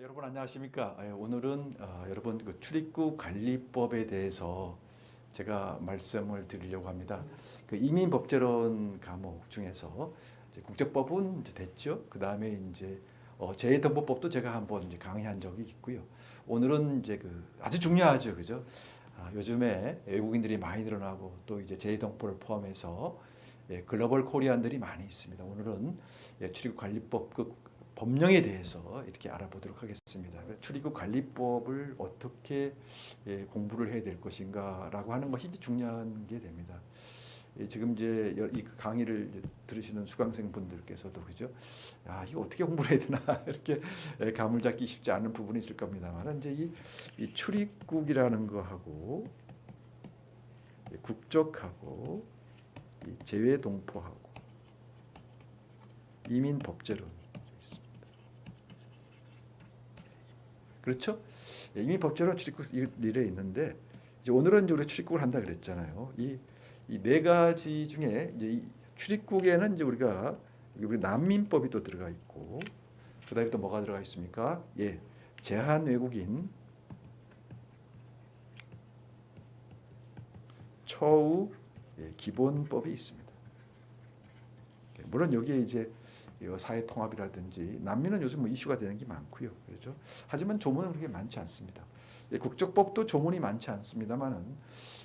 여러분 안녕하십니까? 예, 오늘은 어, 여러분 그 출입국 관리법에 대해서 제가 말씀을 드리려고 합니다. 그 이민 법제론 과목 중에서 이제 국적법은 이제 됐죠. 그 다음에 이제 어, 재해동법법도 제가 한번 이제 강의한 적이 있고요. 오늘은 이제 그 아주 중요하죠, 그죠? 아, 요즘에 외국인들이 많이 늘어나고 또 이제 재해동법을 포함해서 예, 글로벌 코리안들이 많이 있습니다. 오늘은 예, 출입국 관리법 그 법령에 대해서 이렇게 알아보도록 하겠습니다. 출입국 관리법을 어떻게 예, 공부를 해야 될 것인가라고 하는 것이 중요한 게 됩니다. 예, 지금 이제 여- 이 강의를 이제 들으시는 수강생 분들께서도 그죠? 야 이거 어떻게 공부를 해야 되나 이렇게 예, 감을 잡기 쉽지 않은 부분이 있을 겁니다만 이제 이, 이 출입국이라는 거하고 이 국적하고 이 재외 동포하고 이민 법제론 있습니다. 그렇죠? 예, 이민 법제론 출입국 일에 있는데 이제 오늘은 이제 우리 출입국을 한다 그랬잖아요. 이 이 네 가지 중에 이제 이 출입국에는 이제 우리가 우리 난민법이 또 들어가 있고 그다음에 또 뭐가 들어가 있습니까? 예, 제한 외국인 처우 예, 기본법이 있습니다. 예, 물론 여기에 이제 이 사회 통합이라든지 난민은 요즘 뭐 이슈가 되는 게 많고요. 그렇죠? 하지만 조문은 그렇게 많지 않습니다. 예, 국적법도 조문이 많지 않습니다만은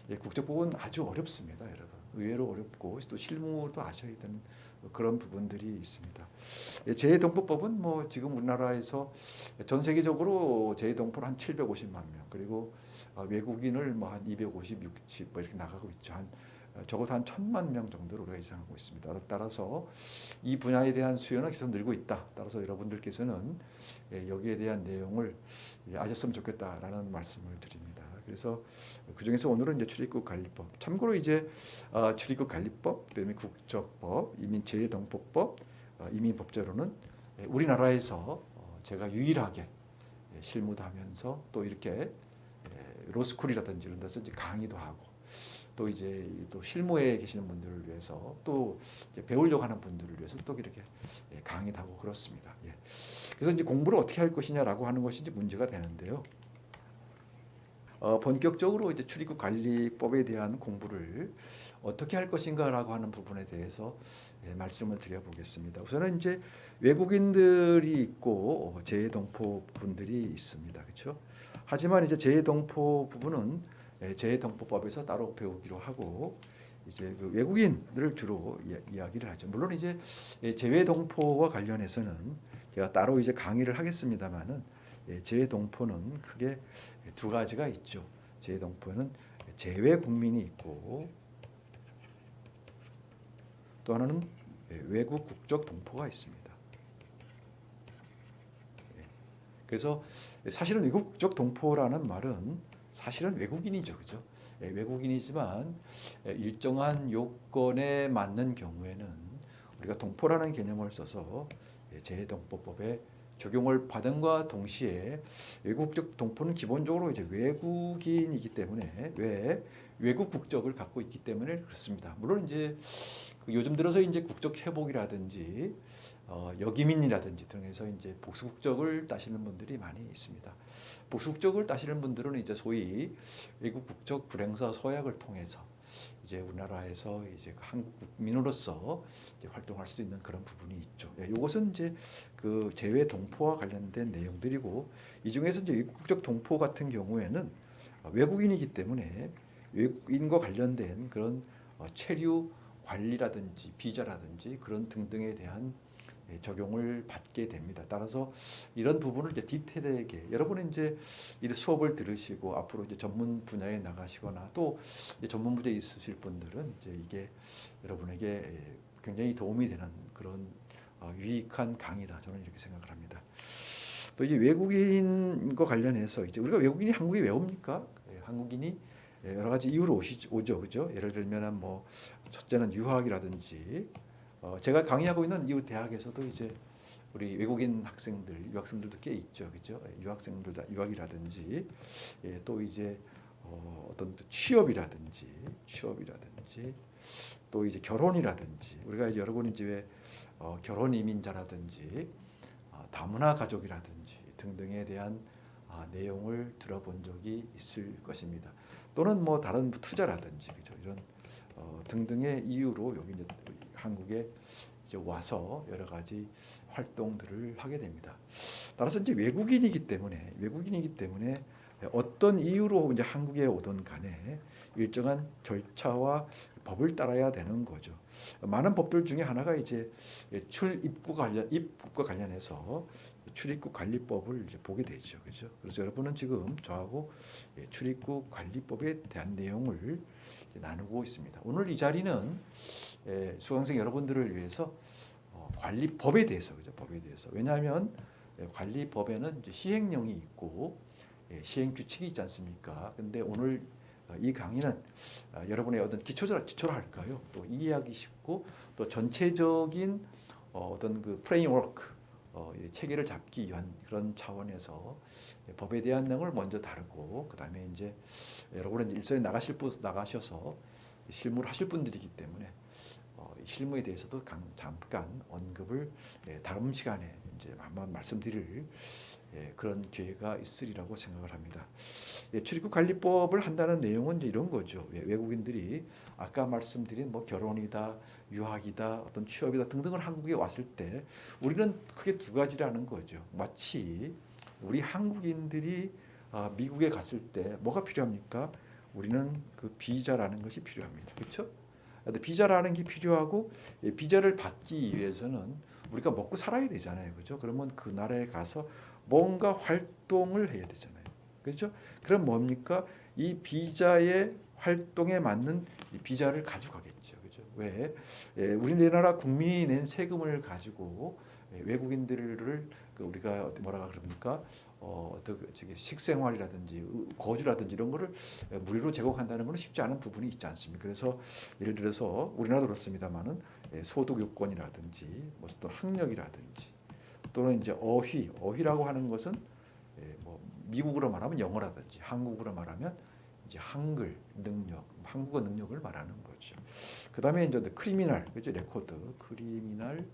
예, 국적법은 아주 어렵습니다, 여러분. 의외로 어렵고 또 실무도 아셔야 되는 그런 부분들이 있습니다. 예, 재해동포법은 뭐 지금 우리나라에서 전 세계적으로 재해동포를 한 750만 명 그리고 어, 외국인을 뭐 한 250, 60, 뭐 이렇게 나가고 있죠. 한 어, 적어도 한 천만 명 정도로 우리가 예상하고 있습니다. 따라서 이 분야에 대한 수요는 계속 늘고 있다. 따라서 여러분들께서는 예, 여기에 대한 내용을 예, 아셨으면 좋겠다라는 말씀을 드립니다. 그래서 그 중에서 오늘은 이제 출입국 관리법. 참고로 이제 어, 출입국 관리법, 그다음에 국적법, 이민재해동포법, 어, 이민법제로는 예, 우리나라에서 어, 제가 유일하게 예, 실무도 하면서 또 이렇게 예, 로스쿨이라든지 이런 데서 이제 강의도 하고 또 이제 또 실무에 계시는 분들을 위해서 또 배우려고 하는 분들을 위해서 또 이렇게 예, 강의도 하고 그렇습니다. 예. 그래서 이제 공부를 어떻게 할 것이냐라고 하는 것이 이제 문제가 되는데요. 어, 본격적으로 이제 출입국 관리법에 대한 공부를 어떻게 할 것인가라고 하는 부분에 대해서 예, 말씀을 드려보겠습니다. 우선은 이제 외국인들이 있고 어, 재해동포 분들이 있습니다. 그렇죠? 하지만 이제 재해동포 부분은 예, 재해동포법에서 따로 배우기로 하고 이제 그 외국인들을 주로 이, 야 기를 하죠. 물론 이제 예, 재외동포와 관련해서는 제가 따로 이제 강의를 하겠습니다만은 예, 재외동포는 크게 두 가지가 있죠. 재외동포는 재외 국민이 있고 또 하나는 예, 외국 국적 동포가 있습니다. 예. 그래서 사실은 외국 국적 동포라는 말은 사실은 외국인이죠, 그죠? 예, 외국인이지만 예, 일정한 요건에 맞는 경우에는 우리가 동포라는 개념을 써서 예, 재해동포법에 적용을 받은과 동시에 외국적 동포는 기본적으로 이제 외국인이기 때문에 왜 외국 국적을 갖고 있기 때문에 그렇습니다. 물론 이제 그 요즘 들어서 이제 국적 회복이라든지 어, 여기민이라든지 등에서 이제 복수 국적을 따시는 분들이 많이 있습니다. 복수 국적을 따시는 분들은 이제 소위 외국 국적 불행사 서약을 통해서 이제 우리나라에서 이제 그 한국 국민으로서 이제 활동할 수 있는 그런 부분이 있죠. 예, 이것은 이제 그 재외 동포와 관련된 내용들이고 이 중에서 이제 외국 국적 동포 같은 경우에는 어, 외국인이기 때문에 외국인과 관련된 그런 어, 체류 관리라든지 비자라든지 그런 등등에 대한 예, 적용을 받게 됩니다. 따라서 이런 부분을 이제 디테일하게 여러분은 이제 이 수업을 들으시고 앞으로 이제 전문 분야에 나가시거나 또 전문 분야에 있으실 분들은 이제 이게 여러분에게 예, 굉장히 도움이 되는 그런 어, 유익한 강의다 저는 이렇게 생각을 합니다. 또 이제 외국인과 관련해서 이제 우리가 외국인이 한국에 왜 옵니까? 예, 한국인이 예, 여러 가지 이유로 오시, 오죠, 그죠? 예를 들면은 뭐 첫째는 유학이라든지 어, 제가 강의하고 있는 이 대학에서도 이제 우리 외국인 학생들, 유학생들도 꽤 있죠, 그죠? 예, 유학생들, 유학이라든지 예, 또 이제 어, 또 취업이라든지 취업이라든지 또 이제 결혼이라든지 우리가 이제 여러분 이제 왜 어, 결혼 이민자라든지 어, 다문화 가족이라든지 등등에 대한 아, 내용을 들어본 적이 있을 것입니다. 또는 뭐 다른 투자라든지 그죠 이런 어, 등등의 이유로 여기 이제 한국에 이제 와서 여러 가지 활동들을 하게 됩니다. 따라서 이제 외국인이기 때문에 외국인이기 때문에 어떤 이유로 이제 한국에 오든 간에 일정한 절차와 법을 따라야 되는 거죠. 많은 법들 중에 하나가 이제 출 입국 관련 입국과 관련해서 출입국 관리법을 이제 보게 되죠. 그죠? 그래서 여러분은 지금 저하고 예, 출입국 관리법에 대한 내용을 나누고 있습니다. 오늘 이 자리는 예, 수강생 여러분들을 위해서 어, 관리법에 대해서 그죠? 법에 대해서. 왜냐하면 예, 관리법에는 시행령이 있고 예, 시행 규칙이 있지 않습니까? 근데 오늘 어, 이 강의는 어, 여러분의 어떤 기초를 기초를 할까요? 또 이해하기 쉽고 또 전체적인 어, 어떤 그 프레임워크 어, 이 체계를 잡기 위한 그런 차원에서 법에 대한 내용을 먼저 다루고 그 다음에 이제 여러분은 일선에 나가실 분 나가셔서 실무를 하실 분들이기 때문에 실무에 대해서도 강, 잠깐 언급을 예, 다음 시간에 이제 한번 말씀드릴 예, 그런 기회가 있으리라고 생각을 합니다. 예, 출입국 관리법을 한다는 내용은 이런 거죠. 예, 외국인들이 아까 말씀드린 뭐 결혼이다, 유학이다, 어떤 취업이다 등등을 한국에 왔을 때 우리는 크게 두 가지라는 거죠. 마치 우리 한국인들이 아, 미국에 갔을 때 뭐가 필요합니까? 우리는 그 비자라는 것이 필요합니다. 그렇죠? 비자라는 게 필요하고 예, 비자를 받기 위해서는 우리가 먹고 살아야 되잖아요. 그렇죠? 그러면 그 나라에 가서 뭔가 활동을 해야 되잖아요. 그렇죠? 그럼 뭡니까? 이 비자의 활동에 맞는 이 비자를 가져가겠죠. 그렇죠? 왜? 예, 우리나라 국민이 낸 세금을 가지고 예, 외국인들을 그 우리가 뭐라가 그럽니까? 어, 그 저기 식생활이라든지 의- 거주라든지 이런 거를 예, 무료로 제공한다는 것은 쉽지 않은 부분이 있지 않습니까? 그래서 예를 들어서 우리나라도 그렇습니다만은 예, 소득 요건이라든지 뭐또 학력이라든지 또는 이제 어휘, 어휘라고 하는 것은 예, 뭐 미국으로 말하면 영어라든지 한국으로 말하면 이제 한글 능력, 한국어 능력을 말하는 거죠. 그다음에 이제 크리미널, 그죠? 레코드, 크리미널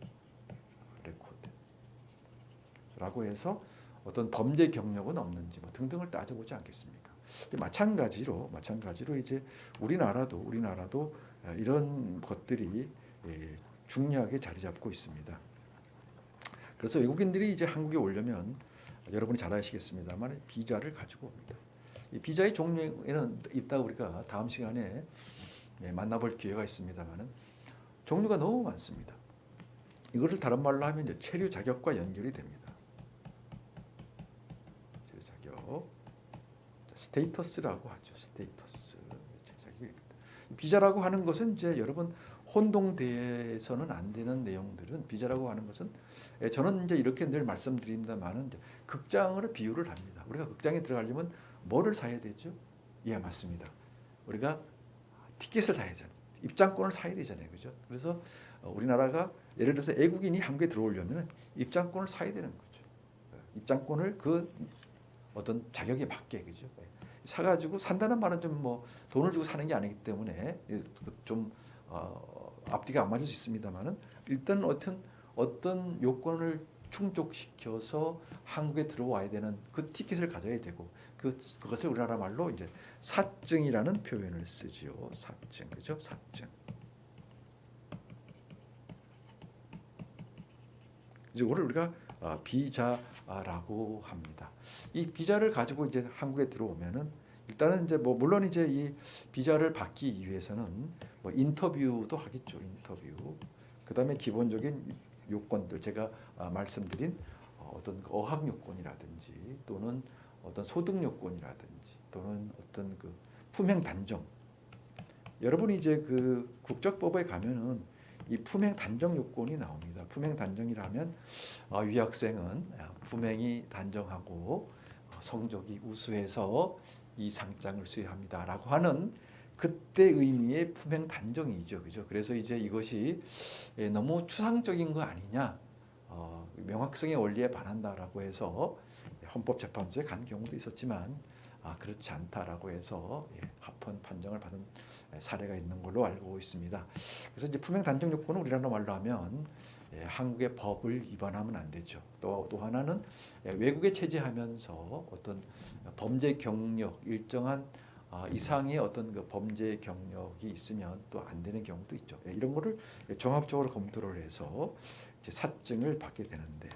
레코드라고 해서 어떤 범죄 경력은 없는지 뭐 등등을 따져보지 않겠습니까? 마찬가지로 마찬가지로 이제 우리나라도 우리나라도 아, 이런 것들이 예, 중요하게 자리 잡고 있습니다. 그래서 외국인들이 이제 한국에 오려면 여러분이 잘 아시겠습니다만 비자를 가지고 옵니다. 이 비자의 종류에는 이따 우리가 다음 시간에 예, 만나볼 기회가 있습니다만은 종류가 너무 많습니다. 이것을 다른 말로 하면 체류 자격과 연결이 됩니다. 스테이터스라고 하죠. 스테이터스. 비자라고 하는 것은 이제 여러분 혼동돼서는 안 되는 내용들은 비자라고 하는 것은 예, 저는 이제 이렇게 늘 말씀드립니다만은 극장으로 비유를 합니다. 우리가 극장에 들어가려면 뭐를 사야 되죠? 예, 맞습니다. 우리가 티켓을 사야 되잖아요. 입장권을 사야 되잖아요. 그죠? 그래서 어, 우리나라가 예를 들어서 애국인이 한국에 들어오려면 입장권을 사야 되는 거죠. 예, 입장권을 그 어떤 자격에 맞게 그죠? 예, 사가지고 산다는 말은 좀 뭐 돈을 주고 사는 게 아니기 때문에 예, 좀 어, 앞뒤가 안 맞을 수 있습니다만은 일단 어떤 어떤 요건을 충족시켜서 한국에 들어와야 되는 그 티켓을 가져야 되고 그 그것을 우리나라 말로 이제 사증이라는 표현을 쓰지요. 사증 그죠? 사증. 이제 오늘 우리가 아, 비자 라고 합니다. 이 비자를 가지고 이제 한국에 들어오면은 일단은 이제 뭐 물론 이제 이 비자를 받기 위해서는 뭐 인터뷰도 하겠죠. 인터뷰. 그다음에 기본적인 요건들 제가 아, 말씀드린 어, 어떤 그 어학 요건이라든지 또는 어떤 소득 요건이라든지 또는 어떤 그 품행 단정. 여러분이 이제 그 국적법에 가면은 이 품행 단정 요건이 나옵니다. 품행 단정이라면 어, 유학생은 아, 품행이 단정하고 어, 성적이 우수해서 이 상장을 수여합니다라고 하는 그때 의미의 품행 단정이죠, 그죠? 그래서 이제 이것이 예, 너무 추상적인 거 아니냐, 어, 명확성의 원리에 반한다라고 해서 헌법재판소에 간 경우도 있었지만 아, 그렇지 않다라고 해서 예, 합헌 판정을 받은 사례가 있는 걸로 알고 있습니다. 그래서 이제 품행 단정 요건은 우리나라 말로 하면 예, 한국의 법을 위반하면 안 되죠. 또, 또 하나는 예, 외국에 체제하면서 어떤 범죄 경력 일정한 아, 이상의 어떤 그 범죄 경력이 있으면 또 안 되는 경우도 있죠. 예, 이런 거를 종합적으로 검토를 해서 이제 사증을 받게 되는데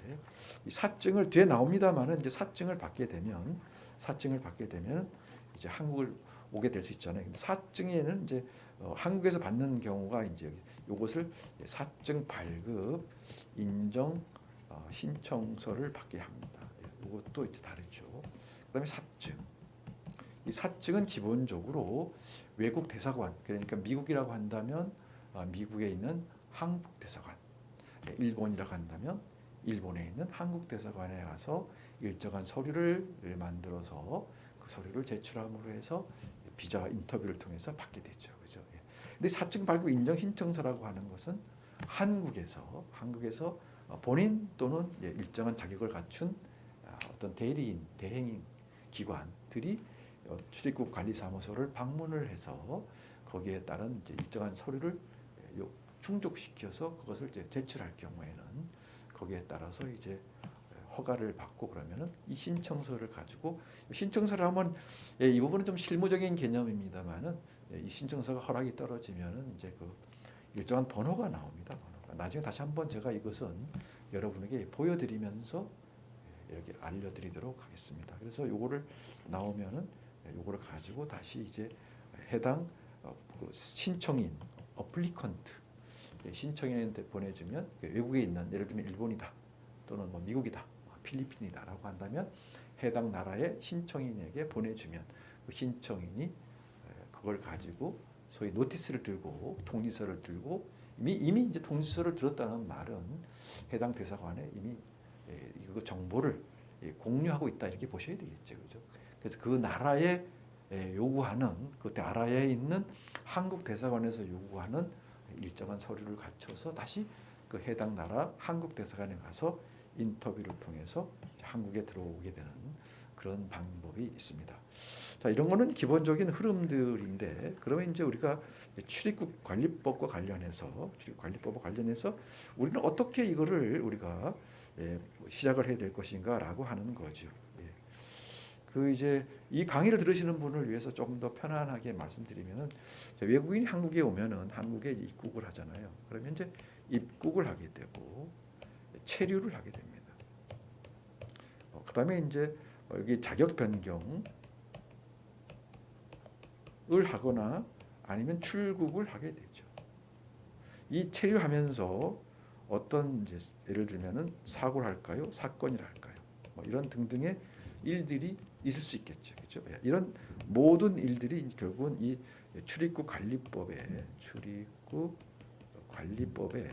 이 사증을 뒤에 나옵니다만은 이제 사증을 받게 되면 사증을 받게 되면 이제 한국을 오게 될 수 있잖아요. 근데 사증에는 이제 어, 한국에서 받는 경우가 이제 요것을 사증 발급 인정 어, 신청서를 받게 합니다. 예, 이것도 이제 다르죠. 그다음에 사증. 이 사증은 기본적으로 외국 대사관 그러니까 미국이라고 한다면 어, 미국에 있는 한국 대사관, 예, 일본이라고 한다면 일본에 있는 한국 대사관에 가서 일정한 서류를 만들어서 그 서류를 제출함으로 해서 비자 인터뷰를 통해서 받게 되죠. 그죠? 예. 근데 사증 발급 인정 신청서라고 하는 것은 한국에서 한국에서 어, 본인 또는 일정한 자격을 갖춘 아, 어떤 대리인, 대행인 기관들이 어, 출입국 관리사무소를 방문을 해서 거기에 따른 일정한 서류를 충족시켜서 그것을 제출할 경우에는 거기에 따라서 이제 허가를 받고 그러면은 이 신청서를 가지고 신청서를 하면 예, 이 부분은 좀 실무적인 개념입니다만은 예, 이 신청서가 허락이 떨어지면은 이제 그 일정한 번호가 나옵니다. 번호가. 나중에 다시 한번 제가 이것은 여러분에게 보여드리면서 예, 이렇게 알려드리도록 하겠습니다. 그래서 요거를 나오면은 예, 요거를 가지고 다시 이제 해당 어, 그 신청인 어플리컨트 예, 신청인한테 보내주면 그 외국에 있는 예를 들면 일본이다 또는 뭐 미국이다 뭐 필리핀이다라고 한다면 해당 나라의 신청인에게 보내주면 그 신청인이 에, 그걸 가지고 소위 노티스를 들고 통지서를 들고 이미 이미 이제 통지서를 들었다는 말은 해당 대사관에 이미 에, 이거 정보를 예, 공유하고 있다 이렇게 보셔야 되겠죠, 그죠? 그래서 그 나라에 에, 요구하는 그 나라에 있는 한국 대사관에서 요구하는 일정한 서류를 갖춰서 다시 그 해당 나라 한국 대사관에 가서 인터뷰를 통해서 한국에 들어오게 되는 그런 방법이 있습니다. 자, 이런 거는 기본적인 흐름들인데 그러면 이제 우리가 출입국 관리법과 관련해서 출입국 관리법과 관련해서 우리는 어떻게 이거를 우리가 예, 시작을 해야 될 것인가라고 하는 거죠. 예. 그 이제 이 강의를 들으시는 분을 위해서 조금 더 편안하게 말씀드리면은 자, 외국인이 한국에 오면은 한국에 입국을 하잖아요. 그러면 이제 입국을 하게 되고 체류를 하게 됩니다. 어, 그다음에 이제 어, 여기 자격 변경을 하거나 아니면 출국을 하게 되죠. 이 체류하면서 어떤 예를 들면은 사고를 할까요? 사건이라 할까요? 뭐 이런 등등의 일들이 있을 수 있겠죠. 그렇죠? 이런 모든 일들이 결국은 이 출입국 관리법에 출입국 관리법에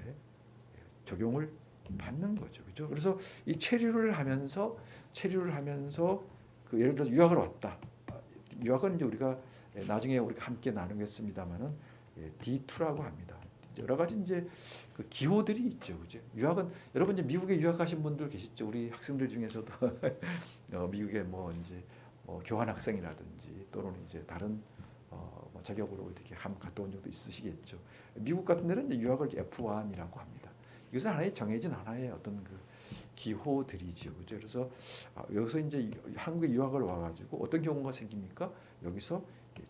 적용을 받는 거죠. 그렇죠? 그래서 이 체류를 하면서 체류를 하면서 그 예를 들어 서 유학을 왔다. 유학은 이제 우리가 나중에 우리가 함께 나누겠습니다만은 D2라고 합니다. 여러 가지 이제 그 기호들이 있죠, 그죠? 유학은 여러분 이제 미국에 유학하신 분들 계시죠? 우리 학생들 중에서도 어, 미국에 뭐 이제 뭐 교환 학생이라든지 또는 이제 다른 어, 뭐 자격으로 이렇게 한 갔다 온 적도 있으시겠죠. 미국 같은 데는 이제 유학을 F1이라고 합니다. 이것은 하나의 정해진 하나의 어떤 그 기호들이죠, 그죠? 그래서 아, 여기서 이제 한국에 유학을 와가지고 어떤 경우가 생깁니까? 여기서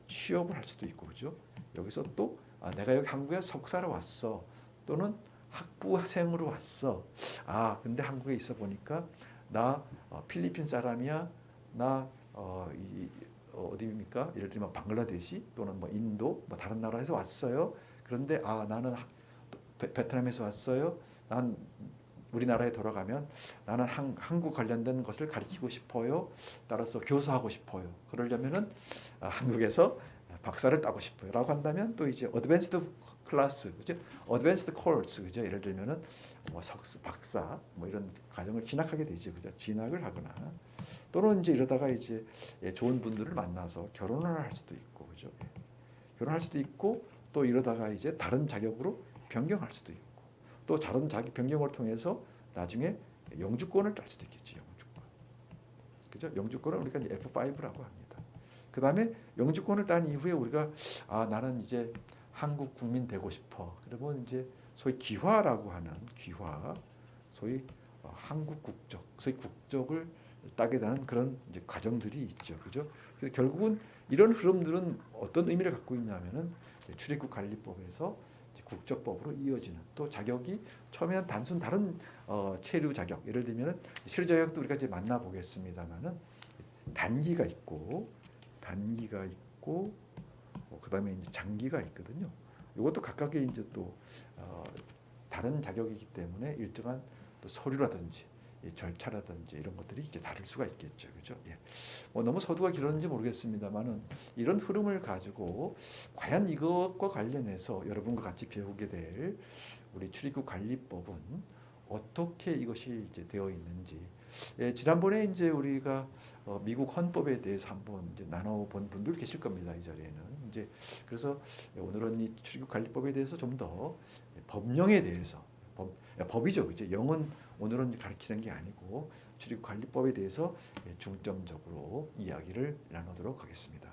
취업을 할 수도 있고, 그죠? 여기서 또 아, 내가 여기 한국에 석사로 왔어, 또는 학부생으로 왔어. 아, 근데 한국에 있어 보니까 나 어, 필리핀 사람이야, 나 어, 이, 어, 어디입니까? 예를 들면 방글라데시 또는 뭐 인도, 뭐 다른 나라에서 왔어요. 그런데 아 나는 베, 베트남에서 왔어요. 난 우리나라에 돌아가면 나는 한, 한국 관련된 것을 가르치고 싶어요. 따라서 교수하고 싶어요. 그러려면은 아, 한국에서 박사를 따고 싶어요라고 한다면 또 이제 어드밴스드 클래스 그죠? 어드밴스드 코र्스 그죠? 예를 들면은 뭐 석사, 박사 뭐 이런 과정을 진학하게 되죠. 그죠? 진학을 하거나 또는 이제 이러다가 이제 예, 좋은 분들을 만나서 결혼을 할 수도 있고 그죠? 예. 결혼할 수도 있고 또 이러다가 이제 다른 자격으로 변경할 수도 있고 또 다른 자격 변경을 통해서 나중에 영주권을 딸 수도 있겠죠. 영주권. 그죠? 영주권을 우리가 이제 F5라고 합니다. 그 다음에 영주권을 딴 이후에 우리가 아 나는 이제 한국 국민 되고 싶어. 그러면 이제 소위 귀화라고 하는 귀화, 소위 어, 한국 국적, 소위 국적을 따게 되는 그런 이제 과정들이 있죠, 그죠? 그래서 결국은 이런 흐름들은 어떤 의미를 갖고 있냐면은 출입국 관리법에서 국적법으로 이어지는 또 자격이 처음에는 단순 다른 어, 체류 자격, 예를 들면은 체류 자격도 우리가 이제 만나 보겠습니다만은 단기가 있고 단기가 있고 어, 그다음에 이제 장기가 있거든요. 이것도 각각의 이제 또 어, 다른 자격이기 때문에 일정한 또 서류라든지 이 절차라든지 이런 것들이 이제 다를 수가 있겠죠, 그죠? 예. 뭐 너무 서두가 길었는지 모르겠습니다만은 이런 흐름을 가지고 과연 이것과 관련해서 여러분과 같이 배우게 될 우리 출입국 관리법은 어떻게 이것이 이제 되어 있는지. 예, 지난번에 이제 우리가 어, 미국 헌법에 대해서 한번 이제 나눠본 분들 계실 겁니다 이 자리에는. 이제 그래서 오늘은 이 출입국 관리법에 대해서 좀 더 법령에 대해서 법, 야, 법이죠 그죠? 영은 오늘은 가르치는 게 아니고 출입국 관리법에 대해서 중점적으로 이야기를 나누도록 하겠습니다.